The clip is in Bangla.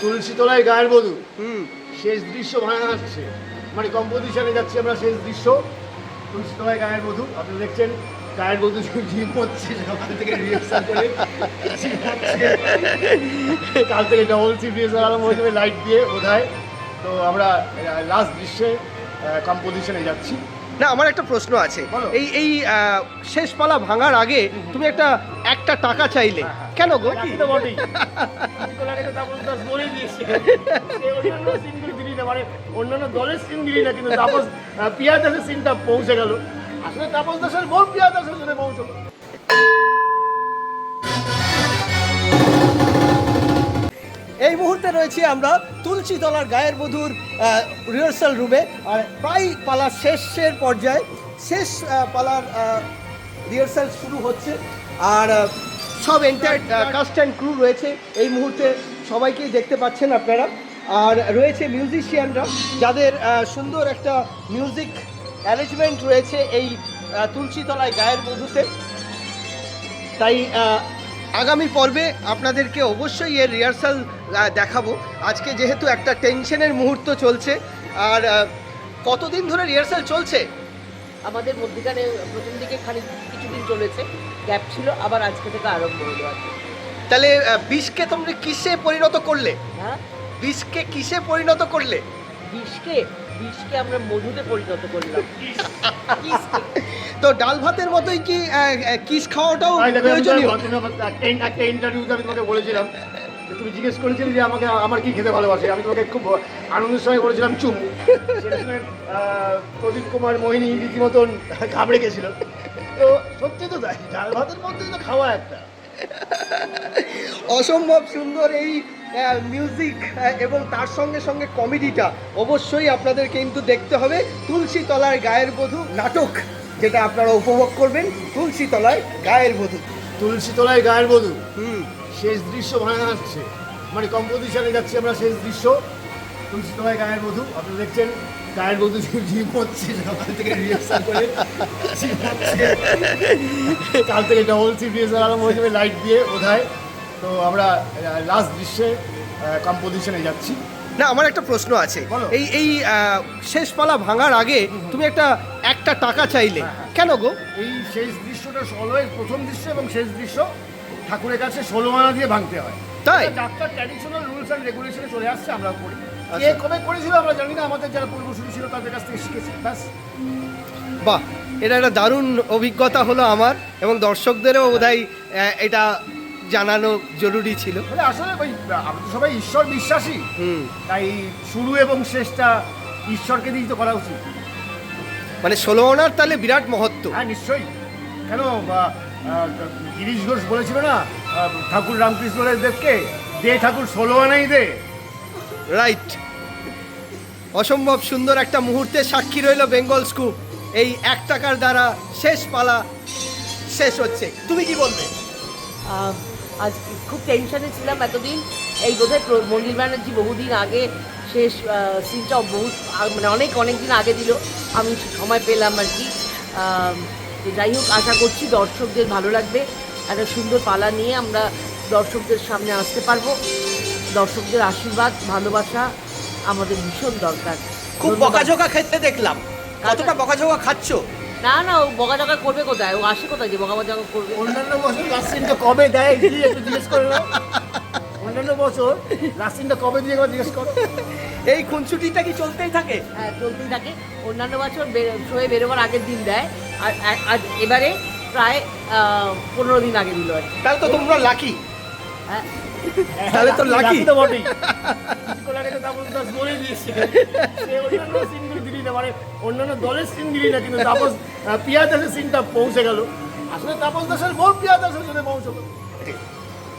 তুলসীতলায় গায়ের বধূ। হুম। শেষ দৃশ্য ভাঙা আসছে। মানে কম্পোজিশনে যাচ্ছি আমরা শেষ দৃশ্য। তুলসীতলায় গায়ের বধূ। আপনি দেখছেন গায়ের বধূ জিম হচ্ছে সকাল থেকে রিহার্সাল করে কাল থেকে ডবল সি রিহার্সাল আরম্ভ হয়ে যাবে লাইট দিয়ে বোধহয়। তো আমরা লাস্ট দৃশ্যে কম্পোজিশনে যাচ্ছি। না আমার একটা প্রশ্ন আছে। এই এই শেষ পালা ভাঙার আগে তুমি একটা একটা টাকা চাইলে। কেন গো? মানে অন্যান্য দলের সিন দিলি না কিন্তু তাপস পিয়া দাসের সিনটা পৌঁছে গেল। আসলে তাপস দাসের বল পিয়া দাসের জন্য পৌঁছলো। এই মুহূর্তে রয়েছি আমরা তুলসীতলার গায়ের বধুর রিহার্সাল রুমে আর প্রায় পালার শেষের পর্যায়ে শেষ পালার রিহার্সাল শুরু হচ্ছে। আর সব এন্টায়ার কাস্ট অ্যান্ড ক্রু রয়েছে। এই মুহূর্তে সবাইকেই দেখতে পাচ্ছেন আপনারা। আর রয়েছে মিউজিশিয়ানরা যাদের সুন্দর একটা মিউজিক অ্যারেঞ্জমেন্ট রয়েছে এই তুলসীতলায় গায়ের বধুতে তাই আগামী পর্বে আপনাদেরকে অবশ্যই এর রিহার্সাল দেখাবো। আজকে যেহেতু একটা টেনশনের মুহূর্ত চলছে আর কতদিন ধরে রিহার্সাল চলছে? আমাদের মধ্যিখানে প্রথম দিকে খানিক কিছুদিন চলেছে গ্যাপ ছিল আবার আজকে থেকে আরম্ভ হলো তাহলে বিষকে তোমরা কিসে পরিণত করলে? হ্যাঁ? বিষকে কিসে পরিণত করলে? বিষকে বিষকে আমরা মধুতে পরিণত করলাম? তো ডাল ভাতের মতোই কি কিস খাওয়াটাও প্রয়োজনীয়? একটা- ইন্টারভিউতে আমি তোমাকে বলেছিলাম তুমি জিজ্ঞেস করেছিলে যে আমাকে আমার কি খেতে ভালোবাসে আমি তোমাকে খুব আনন্দের সঙ্গে বলেছিলাম চুমু প্রদীপ কুমার মোহিনী রীতিমতন ঘাবড়ে গেছিল। তো সত্যি তো তাই ডাল ভাতের মধ্যে তো খাওয়া একটা। অসম্ভব সুন্দর এই মিউজিক এবং তার সঙ্গে সঙ্গে কমেডিটা অবশ্যই আপনাদের কিন্তু দেখতে হবে। তুলসী তলার গায়ের বধূ নাটক। যেটা আপনারা উপভোগ করবেন তুলসী তলায় গায়ের বধূ। তুলসীতলায় গায়ের বধূ? হুম। শেষ দৃশ্য ভাঙা আসছে মানে কম্পোজিশনে যাচ্ছি আমরা শেষ দৃশ্য। তুলসীতলায় গায়ের বধূ। আপনি দেখছেন গায়ের বধূ জিম হচ্ছে সকাল থেকে রিহার্সাল করে কাল থেকে ডবল সি রিহার্সাল আরম্ভ হয়ে যাবে লাইট দিয়ে বোধহয়। তো আমরা লাস্ট দৃশ্যে কম্পোজিশনে যাচ্ছি। না আমার একটা প্রশ্ন আছে। এই এই আহ, শেষ পালা ভাঙার আগে তুমি একটা একটা টাকা চাইলে। কেন গো? এই শেষ দৃশ্যটা অলওয়েজ প্রথম দৃশ্য এবং শেষ দৃশ্য ঠাকুরের কাছে ষোলো আনা দিয়ে ভাঙতে হয়। তাই? ডাক্তার ট্র্যাডিশনাল রুলস অ্যান্ড রেগুলেশনে চলে আসছে আমরা করি। কে আচ্ছা। কবে করেছিল আমরা জানি না আমাদের যারা পূর্বসূরি ছিল তাদের কাছ থেকে শিখেছি ব্যাস। বাহ এটা একটা দারুণ অভিজ্ঞতা হলো আমার এবং দর্শকদেরও বোধহয় আহ, এটা জানানো জরুরি ছিল। মানে আসলে ওই আমরা তো সবাই ঈশ্বর বিশ্বাসী। হুম। তাই শুরু এবং শেষটা ঈশ্বরকে দিয়েই তো করা উচিত। মানে ষোলো আনার তাহলে বিরাট মহত্ব। হ্যাঁ নিশ্চয়ই। কেন? বা, গিরিশ ঘোষ বলেছিল না ঠাকুর রামকৃষ্ণ দেবকে দে ঠাকুর ষোলো আনাই দে। রাইট অসম্ভব সুন্দর একটা মুহূর্তে সাক্ষী রইল বেঙ্গল স্কুপ। এই এক টাকার দ্বারা শেষ পালা শেষ হচ্ছে। তুমি কি বলবে? আজ খুব টেনশনে ছিলাম এতদিন। এই বোধহয় মন্দির ব্যানার্জি বহুদিন আগে শেষ সিনটা বহু মানে অনেক অনেক দিন আগে দিল। আমি সময় পেলাম আর কি। তো যাই হোক আশা করছি দর্শকদের ভালো লাগবে। একটা সুন্দর পালা নিয়ে আমরা দর্শকদের সামনে আসতে পারব। দর্শকদের আশীর্বাদ ভালোবাসা আমাদের ভীষণ দরকার। খুব। বকাঝোকা খেতে দেখলাম। কতটা বকাঝোকা খাচ্ছ? না না ও বকাঝকা করবে কোথায়? ও আসে কোথায় যে বকাঝকা করবে? অন্যান্য বছর লাস্ট সিনটা কবে দেয় দিয়ে একটু জিজ্ঞেস করে অন্যান্য বছর লাস্ট কবে দিয়ে একবার জিজ্ঞেস করো। এই খুনসুটিটা কি চলতেই থাকে? হ্যাঁ চলতেই থাকে। অন্যান্য বছর শোয়ে বেরোবার আগের দিন দেয়। আর আর- এবারে প্রায় পনেরো দিন আগে দিল আর তাহলে তো তোমরা লাকি। হ্যাঁ। তাহলে তো lucky। তো বটেই। দিয়েছে। অন্যান্য সিনগুলো দিলি না মানে অন্যান্য দলের সিন দিলি না কিন্তু তাপস পিয়া দাসের সিনটা পৌঁছে গেল। আসলে তাপস দাসের বোন পিয়া দাসের জন্য পৌঁছলো।